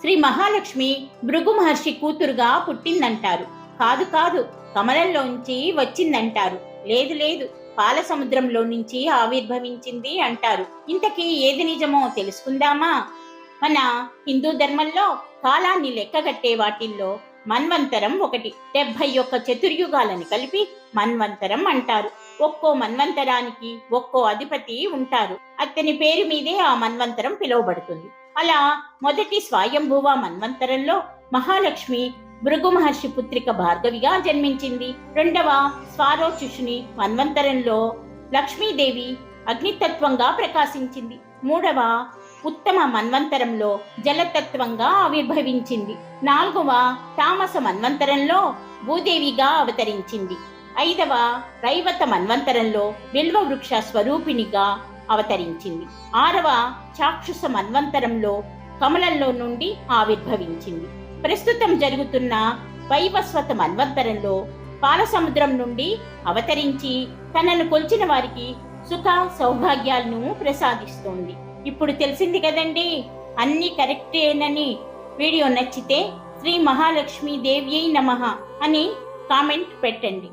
శ్రీ మహాలక్ష్మి భృగు మహర్షి కూతురుగా పుట్టిందంటారు. కాదు కాదు కమలంలోంచి వచ్చిందంటారు. లేదు లేదు పాల సముద్రంలో నుంచి ఆవిర్భవించింది అంటారు. ఇంతకీ ఏది నిజమో తెలుసుకుందామా? మన హిందూ ధర్మంలో కాలాన్ని లెక్కగట్టే వాటిల్లో మన్వంతరం ఒకటి. డెబ్బై ఒక్క చతుర్యుగాలను కలిపి మన్వంతరం అంటారు. ఒక్కో మన్వంతరానికి ఒక్కో అధిపతి ఉంటారు. అతని పేరు మీదే ఆ మన్వంతరం పిలువబడుతుంది. అలా మొదటి స్వయంభువ మన్వంతరంలో మహాలక్ష్మి భృగు మహర్షి పుత్రిక భార్గవిగా జన్మించింది. రెండవ స్వారోచుషుని మన్వంతరంలో లక్ష్మీదేవి అగ్నితత్వంగా ప్రకాశించింది. మూడవ ఉత్తమ మన్వంతరంలో జలతత్వంగా ఆవిర్భవించింది. నాలుగవ తామస మన్వంతరంలో భూదేవిగా అవతరించింది. ఐదవ రైవత మన్వంతరంలో బిల్వ వృక్ష స్వరూపిణిగా అవతరించింది. ఆరవ చాక్షుష మన్వంతరంలో కమలంలో నుండి ఆవిర్భవించింది. ప్రస్తుతం జరుగుతున్న వైవస్వత మన్వంతరంలో పాలసముద్రం నుండి అవతరించి తనను కొలిచిన వారికి సుఖ సౌభాగ్యాలను ప్రసాదిస్తోంది. ఇప్పుడు తెలిసింది కదండి అన్ని కరెక్టేనని. వీడియో నచ్చితే శ్రీ మహాలక్ష్మి దేవ్యై నమః అని కామెంట్ పెట్టండి.